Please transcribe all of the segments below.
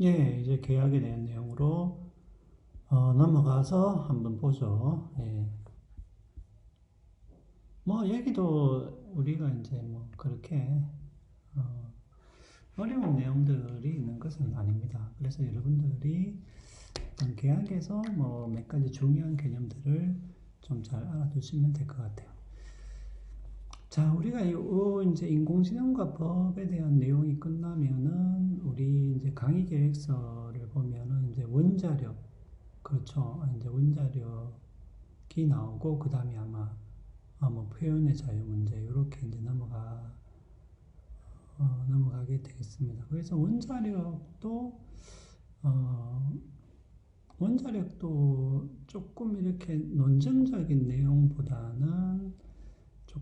예, 이제 계약에 대한 내용으로 어, 넘어가서 한번 보죠. 예. 뭐 여기도 우리가 이제 뭐 그렇게 어, 어려운 내용들이 있는 것은 아닙니다. 그래서 여러분들이 계약에서 뭐 몇 가지 중요한 개념들을 좀 잘 알아두시면 될 것 같아요. 자, 우리가 이 어, 이제 인공지능과 법에 대한 내용이 끝나면은 우리 이제 강의 계획서를 보면은 이제 원자력 그렇죠. 이제 원자력이 나오고 그 다음에 아마 아, 뭐 표현의 자유 문제 이렇게 이제 넘어가 어, 넘어가게 되겠습니다. 그래서 원자력도 어, 원자력도 조금 이렇게 논증적인 내용보다는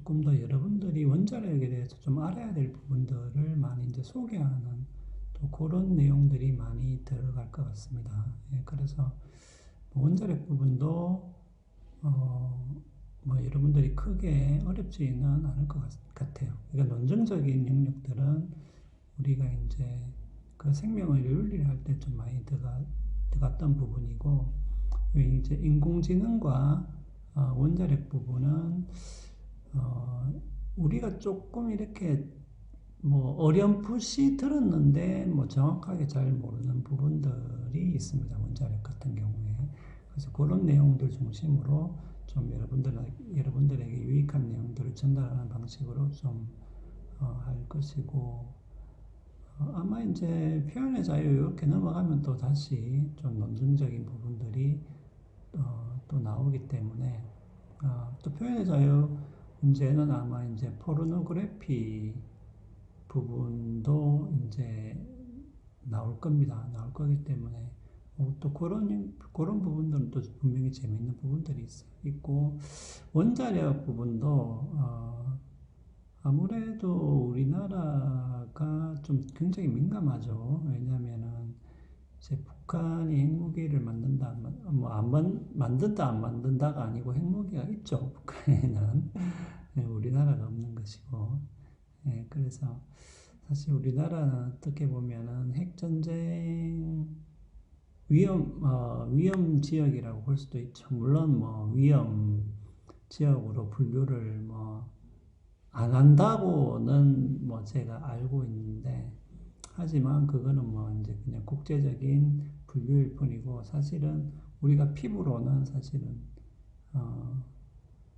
조금 더 여러분들이 원자력에 대해서 좀 알아야 될 부분들을 많이 이제 소개하는 또 그런 내용들이 많이 들어갈 것 같습니다. 예, 그래서 원자력 부분도 어, 뭐 여러분들이 크게 어렵지는 않을 것 같, 아요 그러니까 논증적인 영역들은 우리가 이제 그 생명의 윤리를 할 때 좀 많이 들어가, 들어갔던 부분이고 이제 인공지능과 어, 원자력 부분은 어, 우리가 조금 이렇게 뭐 어렴풋이 들었는데 뭐 정확하게 잘 모르는 부분들이 있습니다. 원자력 같은 경우에. 그래서 그런 내용들 중심으로 좀 여러분들, 여러분들에게 유익한 내용들을 전달하는 방식으로 좀할 어, 것이고, 어, 아마 이제 표현의 자유 이렇게 넘어가면 또 다시 좀 논증적인 부분들이 어, 또 나오기 때문에, 어, 또 표현의 자유 문제는 아마 이제 포르노그래피 부분도 이제 나올 겁니다. 나올 거기 때문에 어, 또 그런 그런 부분들은 또 분명히 재미있는 부분들이 있고 원자력 부분도 어, 아무래도 우리나라가 좀 굉장히 민감하죠. 왜냐하면은 이제 북 한이 핵무기를 만든다, 뭐 안 만든다 안 만든다가 아니고 핵무기가 있죠. 북한에는 네, 우리나라가 없는 것이고, 네, 그래서 사실 우리나라는 어떻게 보면은 핵전쟁 위험, 어, 위험 지역이라고 볼 수도 있죠. 물론 뭐 위험 지역으로 분류를 뭐 안 한다고는 뭐 제가 알고 있는데, 하지만 그거는 뭐 이제 그냥 국제적인 분류일 뿐이고, 사실은 우리가 피부로는 사실은, 어,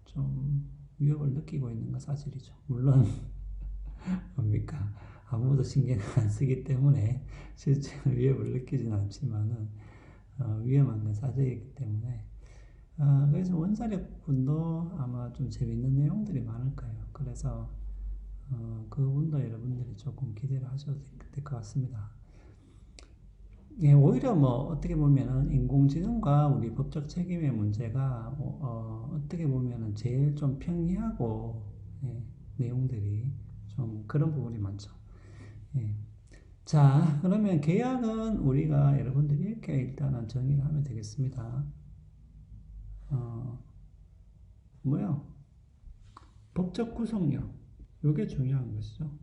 좀 위협을 느끼고 있는 건 사실이죠. 물론, 뭡니까? 아무도 신경 안 쓰기 때문에 실제로 위협을 느끼지는 않지만은, 어, 위험한 건 사실이기 때문에, 어, 그래서 원자력 분도 아마 좀 재밌는 내용들이 많을 거예요. 그래서, 어, 그 부분도 여러분들이 조금 기대를 하셔도 될 것 같습니다. 예, 오히려 뭐 어떻게 보면은 인공지능과 우리 법적 책임의 문제가 어, 어 떻게 보면은 제일 좀 평이하고 예, 내용들이 좀 그런 부분이 많죠. 예. 자, 그러면 계약은 우리가 여러분들이 이렇게 일단은 정의를 하면 되겠습니다. 어, 뭐야? 법적 구성력. 이게 중요한 것이죠.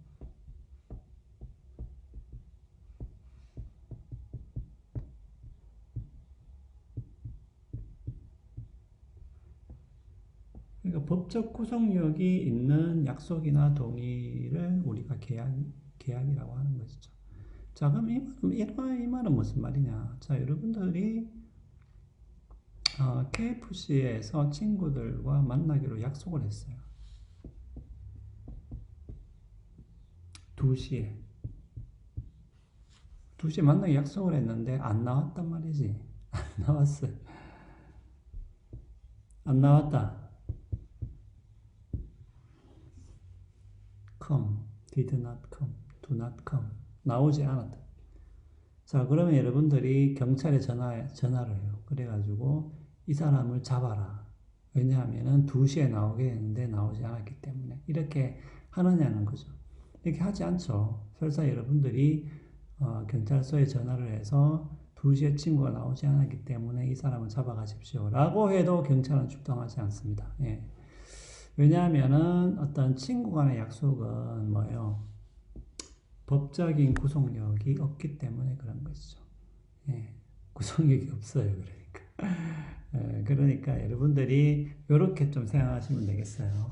그러니까 법적 구속력이 있는 약속이나 동의를 우리가 계약, 계약이라고 하는 것이죠. 자, 그럼 이 말은, 이 말은 무슨 말이냐? 자, 여러분들이 어, KFC에서 친구들과 만나기로 약속을 했어요. 2시에. 2시에 만나기 약속을 했는데 안 나왔단 말이지. 안 나왔어요. 안 나왔다. Come, did not come, do not come. 나오지 않았다. 자, 그러면 여러분들이 경찰에 전화, 전화를 해요. 그래가지고 이 사람을 잡아라. 왜냐하면은 2시에 나오게 했는데 나오지 않았기 때문에. 이렇게 하느냐는 거죠. 이렇게 하지 않죠. 설사 여러분들이 어, 경찰서에 전화를 해서 2시에 친구가 나오지 않았기 때문에 이 사람을 잡아가십시오. 라고 해도 경찰은 출동하지 않습니다. 예. 왜냐하면은 어떤 친구 간의 약속은 뭐예요? 법적인 구속력이 없기 때문에 그런 것이죠. 예, 구속력이 없어요. 그러니까. 예, 그러니까 여러분들이 이렇게 좀 생각하시면 되겠어요.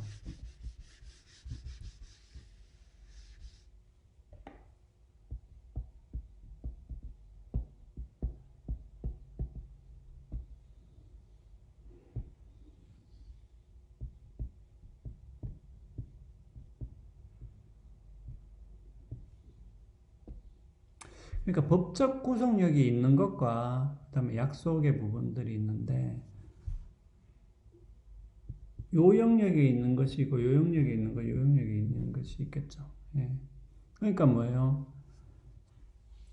그러니까 법적 구속력이 있는 것과 그다음에 약속의 부분들이 있는데 요영력이 있는 것이고 요영력이 있는 거, 요영력이 있는 것이 있겠죠. 예. 그러니까 뭐예요?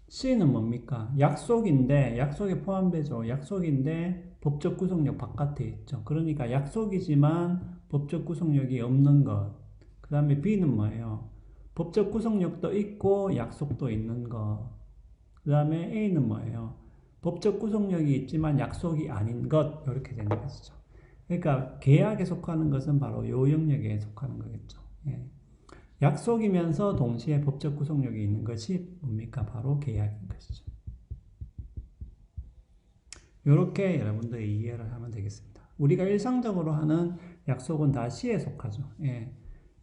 C는 뭡니까? 약속인데 약속에 포함되죠. 약속인데 법적 구속력 바깥에 있죠. 그러니까 약속이지만 법적 구속력이 없는 것. 그 다음에 B는 뭐예요? 법적 구속력도 있고 약속도 있는 것. 그 다음에 A는 뭐예요? 법적 구속력이 있지만 약속이 아닌 것 이렇게 되는 것이죠. 그러니까 계약에 속하는 것은 바로 요 영역에 속하는 거겠죠. 예. 약속이면서 동시에 법적 구속력이 있는 것이 뭡니까? 바로 계약인 것이죠. 이렇게 여러분들이 이해를 하면 되겠습니다. 우리가 일상적으로 하는 약속은 다 시에 속하죠. 예.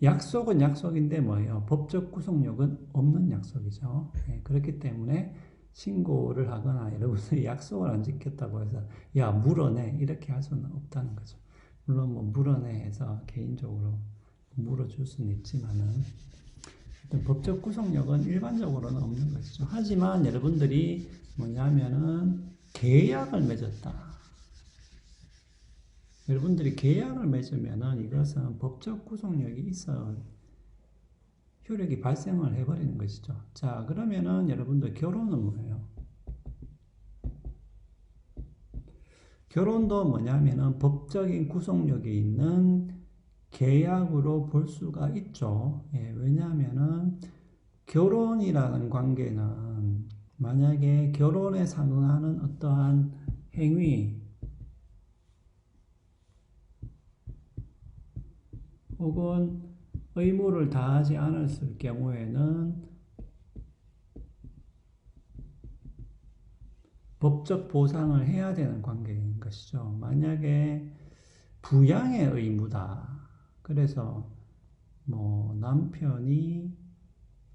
약속은 약속인데 뭐예요? 법적 구속력은 없는 약속이죠. 예. 그렇기 때문에 신고를 하거나 여러분들이 약속을 안 지켰다고 해서 야 물어내 이렇게 할 수는 없다는 거죠. 물론 뭐 물어내 해서 개인적으로 물어줄 수는 있지만은 법적 구속력은 일반적으로는 없는 것이죠. 하지만 여러분들이 뭐냐면은 계약을 맺었다. 여러분들이 계약을 맺으면은 이것은 법적 구속력이 있어 효력이 발생을 해버리는 것이죠. 자, 그러면은 여러분들 결혼은 뭐예요? 결혼도 뭐냐면은 법적인 구속력이 있는 계약으로 볼 수가 있죠. 예, 왜냐하면은 결혼이라는 관계는 만약에 결혼에 상응하는 어떠한 행위 혹은 의무를 다하지 않았을 경우에는 법적 보상을 해야 되는 관계인 것이죠. 만약에 부양의 의무다. 그래서 뭐 남편이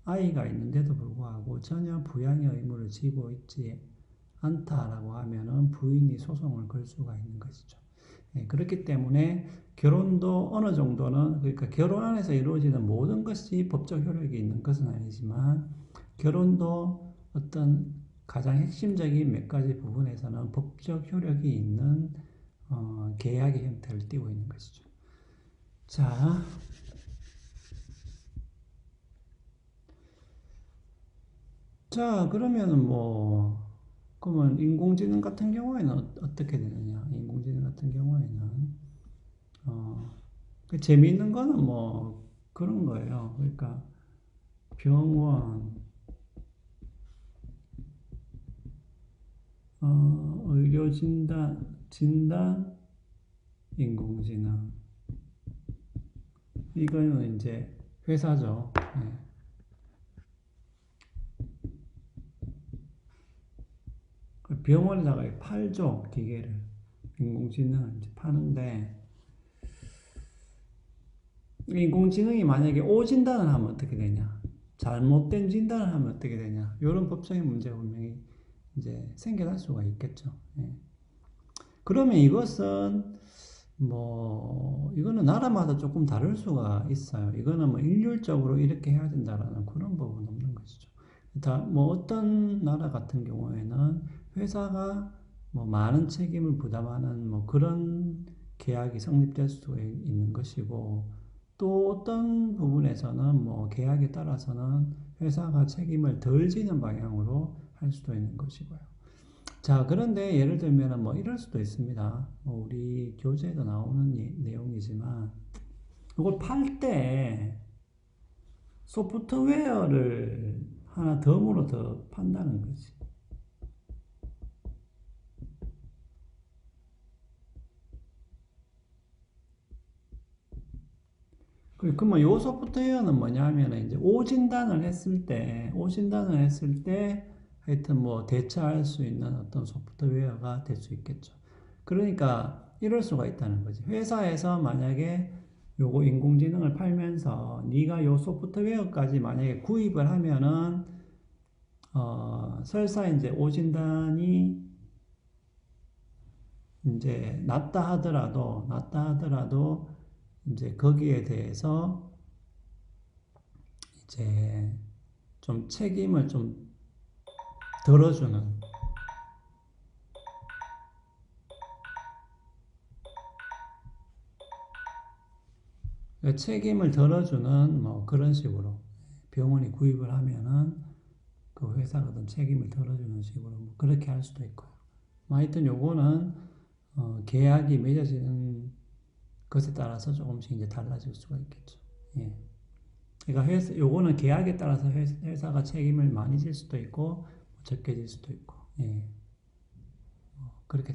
아이가 있는데도 불구하고 전혀 부양의 의무를 지고 있지 않다라고 하면은 부인이 소송을 걸 수가 있는 것이죠. 네, 그렇기 때문에 결혼도 어느 정도는 그러니까 결혼 안에서 이루어지는 모든 것이 법적 효력이 있는 것은 아니지만 결혼도 어떤 가장 핵심적인 몇 가지 부분에서는 법적 효력이 있는 어, 계약의 형태를 띠고 있는 것이죠. 자, 자 그러면은 뭐 그러면 인공지능 같은 경우에는 어떻게 되느냐? 인공지능 같은 경우에는 어, 그 재미있는 거는 뭐 그런 거예요. 그러니까 병원, 어, 의료 진단, 진단, 인공지능. 이거는 이제 회사죠. 네. 그 병원에다가 팔죠 기계를 인공지능을 이제 파는데 인공지능이 만약에 오진단을 하면 어떻게 되냐 잘못된 진단을 하면 어떻게 되냐 이런 법적인 문제가 분명히 이제 생겨날 수가 있겠죠. 예. 그러면 이것은 뭐 이거는 나라마다 조금 다를 수가 있어요. 이거는 뭐 일률적으로 이렇게 해야 된다라는 그런 부분 없는 것이죠. 뭐 어떤 나라 같은 경우에는 회사가 뭐 많은 책임을 부담하는 뭐 그런 계약이 성립될 수 있는 것이고 또 어떤 부분에서는 뭐 계약에 따라서는 회사가 책임을 덜 지는 방향으로 할 수도 있는 것이고요. 자, 그런데 예를 들면 뭐 이럴 수도 있습니다. 뭐 우리 교재에도 나오는 내용이지만 이걸 팔 때 소프트웨어를 하나 덤으로 더 판다는 거지. 그- 그러면 요 소프트웨어는 뭐냐면 이제 오진단을 했을 때, 오진단을 했을 때 하여튼 뭐 대처할 수 있는 어떤 소프트웨어가 될 수 있겠죠. 그러니까 이럴 수가 있다는 거지. 회사에서 만약에 요거 인공지능을 팔면서 네가 요 소프트웨어까지 만약에 구입을 하면은 어, 설사 이제 오진단이 이제 낮다 하더라도 낮다 하더라도 이제 거기에 대해서 이제 좀 책임을 좀 덜어주는 그 책임을 덜어주는 뭐 그런 식으로 병원이 구입을 하면은 그 회사가 좀 책임을 덜어주는 식으로 뭐 그렇게 할 수도 있고요. 뭐 하여튼 요거는 어, 계약이 맺어지는 것에 따라서 조금씩 이제 달라질 수가 있겠죠. 예. 그러니까 회사, 요거는 계약에 따라서 회사, 회사가 책임을 많이 질 수도 있고 적게 질 수도 있고, 예. 뭐 그렇게